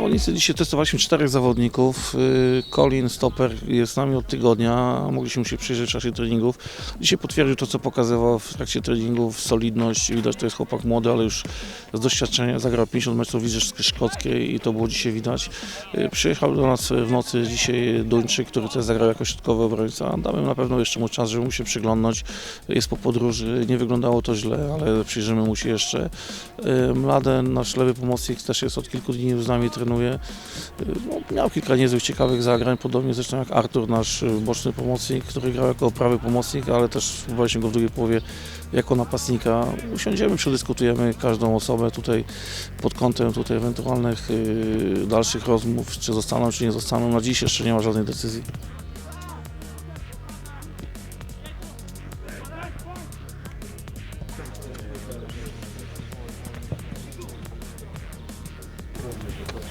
miejsce dzisiaj testowaliśmy czterech zawodników. Y, Colin Stopper jest z nami od tygodnia, mogliśmy się przyjrzeć w czasie treningów. Dzisiaj potwierdził to, co pokazywał w trakcie treningów, solidność. Widać, to jest chłopak młody, ale już z doświadczenia zagrał 50 meczów w lidze szkockiej i to było dzisiaj widać. Y, Przyjechał do nas w nocy dzisiaj Duńczyk, który też zagrał jako środkowy obrońca. Damy na pewno jeszcze mu czas, żeby mu się przyglądnąć. Jest po podróży, nie wyglądało to źle, ale przyjrzymy mu się jeszcze. Y, Mladen, nasz lewy pomocnik, też jest od kilku dni z nami trenuje. No, miał kilka niezłych, ciekawych zagrań, podobnie zresztą jak Artur, nasz y, boczny pomocnik, który grał jako prawy pomocnik, ale też spróbowaliśmy go w drugiej połowie jako napastnika. Usiądziemy, przedyskutujemy każdą osobę tutaj pod kątem tutaj ewentualnych y, dalszych rozmów, czy zostaną, czy nie zostaną. Na dziś jeszcze nie ma żadnej decyzji.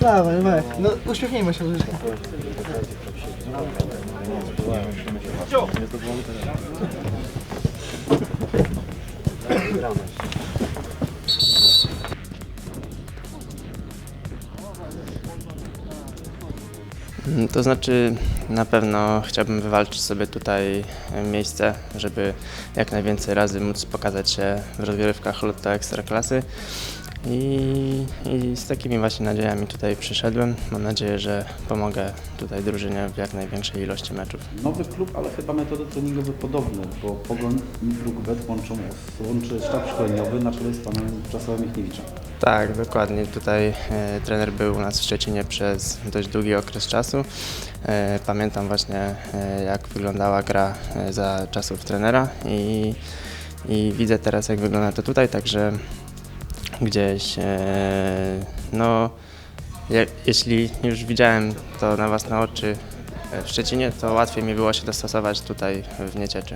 Dawaj, dawaj. No uśmiechnijmy się troszeczkę. Mm, To znaczy, na pewno chciałbym wywalczyć sobie tutaj e, miejsce, żeby jak najwięcej razy móc pokazać się w rozgrywkach Lotto Ekstraklasy. I, I z takimi właśnie nadziejami tutaj przyszedłem. Mam nadzieję, że pomogę tutaj drużynie w jak największej ilości meczów. Nowy klub, ale chyba metody treningowe podobne, bo Pogoń i Brugwet łączą, łączy sztab szkoleniowy na czele z panem Czesławem Michniewiczem. Tak, dokładnie. Tutaj e, trener był u nas w Szczecinie przez dość długi okres czasu. E, pamiętam właśnie e, jak wyglądała gra e, za czasów trenera i, i widzę teraz jak wygląda to tutaj, także gdzieś e, no je, jeśli już widziałem to na własne oczy e, w Szczecinie, to łatwiej mi było się dostosować tutaj w Niecieczy.